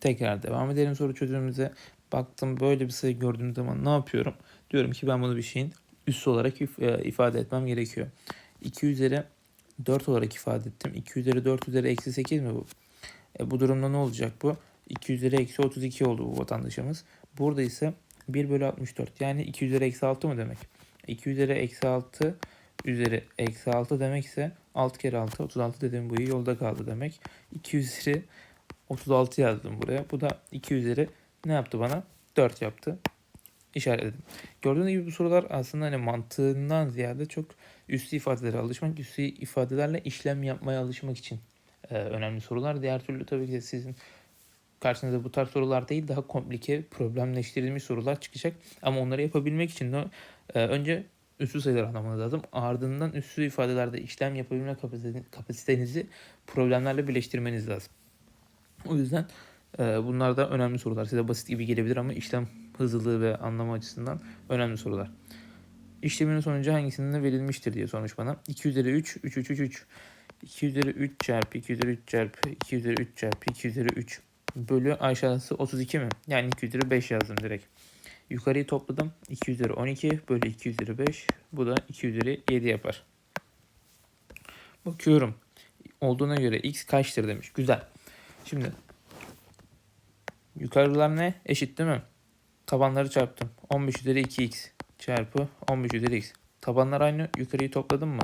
Tekrar devam edelim soru çözümümüze. Baktım böyle bir sayı gördüğüm zaman ne yapıyorum? Diyorum ki ben bunu bir şeyin üssü olarak e, ifade etmem gerekiyor. 2 üzeri 4 olarak ifade ettim. 2 üzeri 4 üzeri eksi 8 mi bu? E, bu durumda ne olacak bu? 2 üzeri eksi 32 oldu bu vatandaşımız. Burada ise 1 bölü 64 yani 2 üzeri eksi 6 mı demek? 2 üzeri eksi 6 üzeri eksi 6 demek ise 6 kere 6 36 dediğim bu iyi yolda kaldı demek. 2 üzeri 36 yazdım buraya. Bu da 2 üzeri ne yaptı bana? 4 yaptı. İşaretledim. Gördüğünüz gibi bu sorular aslında hani mantığından ziyade çok üstü ifadelere alışmak, üstü ifadelerle işlem yapmaya alışmak için e, önemli sorular. Diğer türlü tabii ki sizin karşınıza bu tarz sorular değil daha komplike, problemleştirilmiş sorular çıkacak. Ama onları yapabilmek için de e, önce üstü sayılar anlamanız lazım. Ardından üstü ifadelerde işlem yapabilme kapasite- kapasitenizi problemlerle birleştirmeniz lazım. O yüzden e, bunlar da önemli sorular. Size basit gibi gelebilir ama işlem hızlılığı ve anlama açısından önemli sorular. İşlemin sonucu hangisinde verilmiştir diye sormuş bana. 2 üzeri 3, 3, 3, 3, 3. 2 üzeri 3 çarpı 2 üzeri 3 çarpı 2 üzeri 3 çarpı 2 üzeri 3 bölü aşağısı 32 mi? Yani 2 üzeri 5 yazdım direkt. Yukarıyı topladım. 2 üzeri 12 bölü 2 üzeri 5. Bu da 2 üzeri 7 yapar. Bakıyorum. Olduğuna göre x kaçtır demiş. Güzel. Şimdi yukarılar ne? Eşit değil mi? Tabanları çarptım. 15 üzeri 2x çarpı 15 üzeri x. Tabanlar aynı. Yukarıyı topladım mı?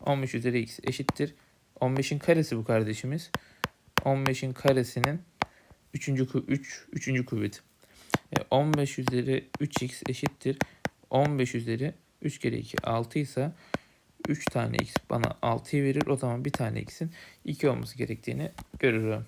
15 üzeri x eşittir. 15'in karesi bu kardeşimiz. 15'in karesinin 3. 3 3. kuvveti. E, 15 üzeri 3x eşittir. 15 üzeri 3 kere 2 6 ise 3 tane x bana 6'yı verir. O zaman bir tane x'in 2 olması gerektiğini görürüm.